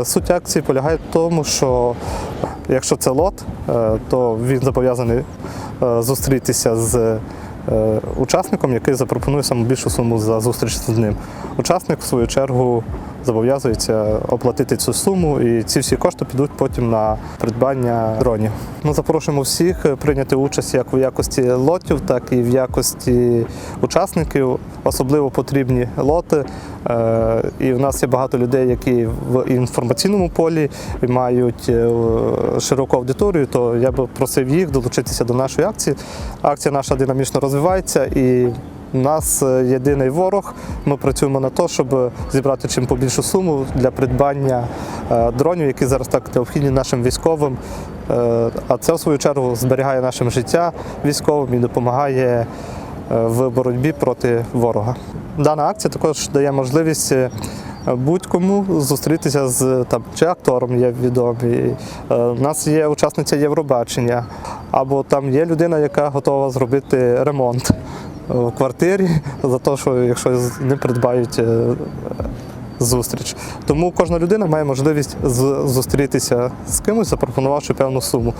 Е, Суть акції полягає в тому, що якщо це лот, е, то він зобов'язаний е, зустрітися з е, учасником, який запропонує саму більшу суму за зустріч з ним. Учасник, в свою чергу, зобов'язується оплатити цю суму, і ці всі кошти підуть потім на придбання дронів. Ми запрошуємо всіх е, прийняти участь як в якості лотів, так і в якості учасників. Особливо потрібні лоти. Е, І в нас є багато людей, які в інформаційному полі мають е, широку аудиторію, то я би просив їх долучитися до нашої акції. Акція наша динамічно розвивається і у нас е, єдиний ворог. Ми працюємо на те, щоб зібрати чим побільшу суму для придбання дронів, які зараз так необхідні нашим військовим. А це в свою чергу зберігає наше життя військовим і допомагає в боротьбі проти ворога. Дана акція також дає можливість е, будь-кому зустрітися з там чи актором є відомий. Е, У нас є учасниця Євробачення, або там є людина, яка готова зробити ремонт в квартирі за те, що якщо ним придбають е, зустріч. Тому кожна людина має можливість зустрітися з кимось, запропонувавши певну суму.